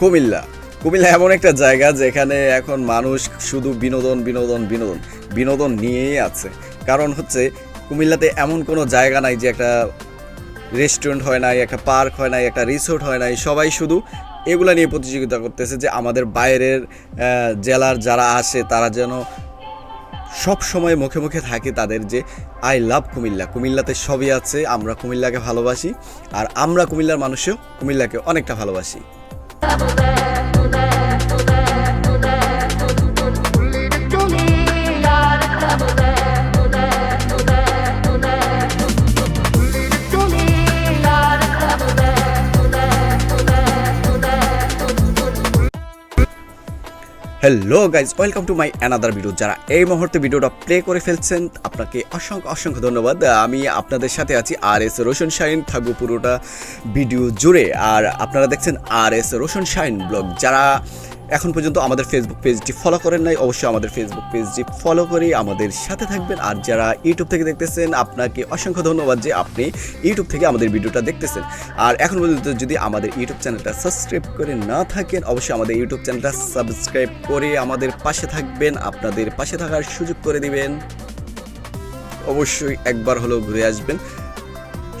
কুমিল্লা। কুমিল্লা এমন একটা জায়গা যেখানে এখন মানুষ শুধু বিনোদন বিনোদন বিনোদন বিনোদন নিয়েই আছে। কারণ হচ্ছে, কুমিল্লাতে এমন কোনো জায়গা নাই যে একটা রেস্টুরেন্ট হয় নাই, একটা পার্ক হয় নাই, একটা রিসোর্ট হয় নাই। সবাই শুধু এগুলা নিয়ে প্রতিযোগিতা করতেছে যে আমাদের বাইরের জেলার যারা আসে, তারা যেন সব সময় মুখে মুখে থাকে তাদের যে আই লাভ কুমিল্লা। কুমিল্লাতে সবই আছে, আমরা কুমিল্লাকে ভালোবাসি। আর আমরা কুমিল্লার মানুষও কুমিল্লাকে অনেকটা ভালোবাসি। double that. Hello guys welcome to my another video যারা এই মুহূর্তে ভিডিওটা প্লে করে ফেলছেন, আপনাকে অসংখ্য অসংখ্য ধন্যবাদ। আমি আপনাদের সাথে আছি আর এস রোশন শাইন। থাকব পুরোটা ভিডিও জুড়ে। আর আপনারা দেখছেন R S Roshan shine blog. যারা এখন পর্যন্ত আমাদের ফেসবুক পেজটি ফলো করেন নাই, অবশ্যই আমাদের ফেসবুক পেজটি ফলো করে আমাদের সাথে থাকবেন। আর যারা ইউটিউব থেকে দেখতেছেন, আপনাকে অসংখ্য ধন্যবাদ যে আপনি ইউটিউব থেকে আমাদের ভিডিওটা দেখতেছেন। আর এখন পর্যন্ত যদি আমাদের ইউটিউব চ্যানেলটা সাবস্ক্রাইব করে না থাকেন, অবশ্যই আমাদের ইউটিউব চ্যানেলটা সাবস্ক্রাইব করে আমাদের পাশে থাকবেন, আপনাদের পাশে থাকার সুযোগ করে দিবেন। অবশ্যই একবার হলেও ঘুরে আসবেন।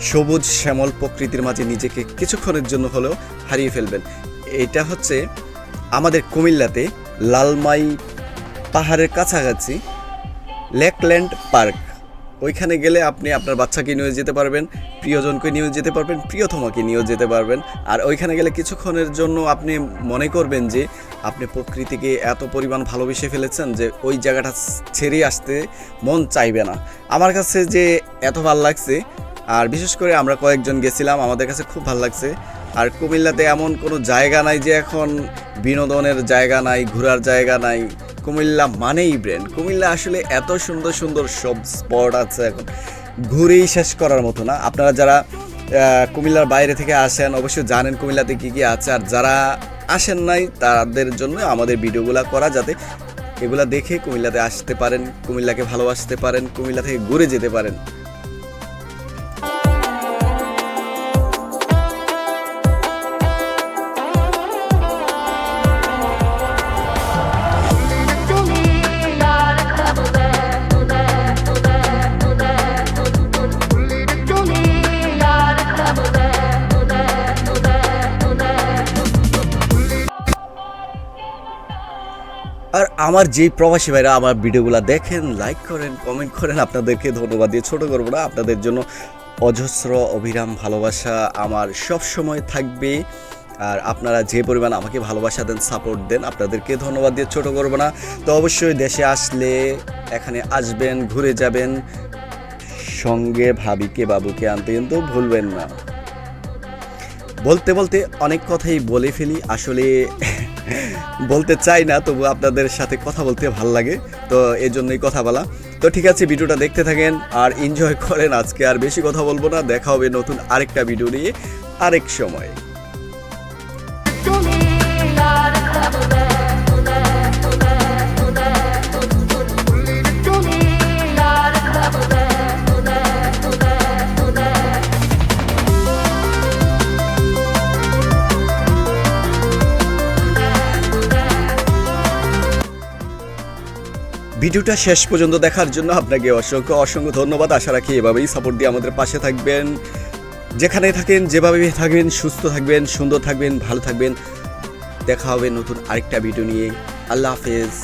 সবুজ শ্যামল প্রকৃতির মাঝে নিজেকে কিছুক্ষণের জন্য হলেও হারিয়ে ফেলবেন। এটা হচ্ছে আমাদের কুমিল্লাতে লালমাই পাহাড়ের কাছাকাছি লেকল্যান্ড পার্ক। ওইখানে গেলে আপনি আপনার বাচ্চাকে নিয়ে যেতে পারবেন, প্রিয়জনকে নিয়ে যেতে পারবেন, প্রিয়তমাকে নিয়েও যেতে পারবেন। আর ওইখানে গেলে কিছুক্ষণের জন্য আপনি মনে করবেন যে আপনি প্রকৃতিকে এত পরিমাণ ভালোবেসে ফেলেছেন যে ওই জায়গাটা ছেড়ে আসতে মন চাইবে না। আমার কাছে যে এত ভালো লাগছে, আর বিশেষ করে আমরা কয়েকজন গেছিলাম, আমাদের কাছে খুব ভালো লাগছে। আর কুমিল্লাতে এমন কোনো জায়গা নাই যে এখন বিনোদনের জায়গা নাই, ঘোরার জায়গা নাই। কুমিল্লা মানেই ব্র্যান্ড কুমিল্লা আসলে এত সুন্দর সুন্দর সব স্পট আছে এখন। ঘুরেই শেষ করার মতো না। আপনারা যারা কুমিল্লার বাইরে থেকে আসেন, অবশ্যই জানেন কুমিল্লাতে কী কী আছে। আর যারা আসেন নাই, তাদের জন্য আমাদের ভিডিওগুলো করা যাতে এগুলা দেখে কুমিল্লাতে আসতে পারেন, কুমিল্লাকে ভালোবাসতে পারেন, কুমিল্লা থেকে ঘুরে যেতে পারেন। আর আমার যেই প্রবাসী ভাইরা আমার ভিডিওগুলো দেখেন লাইক করেন কমেন্ট করেন, আপনাদেরকে ধন্যবাদ দিয়ে ছোট করব না। আপনাদের জন্য অজস্র অবিরাম ভালোবাসা আমার সব সময় থাকবে। আর আপনারা যে পরিমাণ আমাকে ভালোবাসা দেন সাপোর্ট দেন, আপনাদেরকে ধন্যবাদ দিয়ে ছোট করব না। তো অবশ্যই দেশে আসলে, এখানে আসবেন, ঘুরে যাবেন, সঙ্গে ভাবিকে, বাবুকে আনতে কিন্তু ভুলবেন না। বলতে বলতে অনেক কথাই বলে ফেলি। আসলে বলতে চাই না, তবু আপনাদের সাথে কথা বলতে ভালো লাগে। তো এই জন্যই কথা বলা। তো ঠিক আছে, ভিডিওটা দেখতে থাকেন আর এনজয় করেন। আজকে আর বেশি কথা বলব না। দেখা হবে নতুন আরেকটা ভিডিও নিয়ে। আরেক সময়। ভিডিওটা শেষ পর্যন্ত দেখার জন্য আপনাকে অসংখ্য অসংখ্য ধন্যবাদ। আশা রাখি এভাবেই সাপোর্ট দিয়ে আমাদের পাশে থাকবেন। যেখানে থাকেন যেভাবে থাকবেন, সুস্থ থাকবেন, সুন্দর থাকবেন, ভালো থাকবেন। দেখা হবে নতুন আরেকটা ভিডিও নিয়ে। আল্লাহ হাফেজ।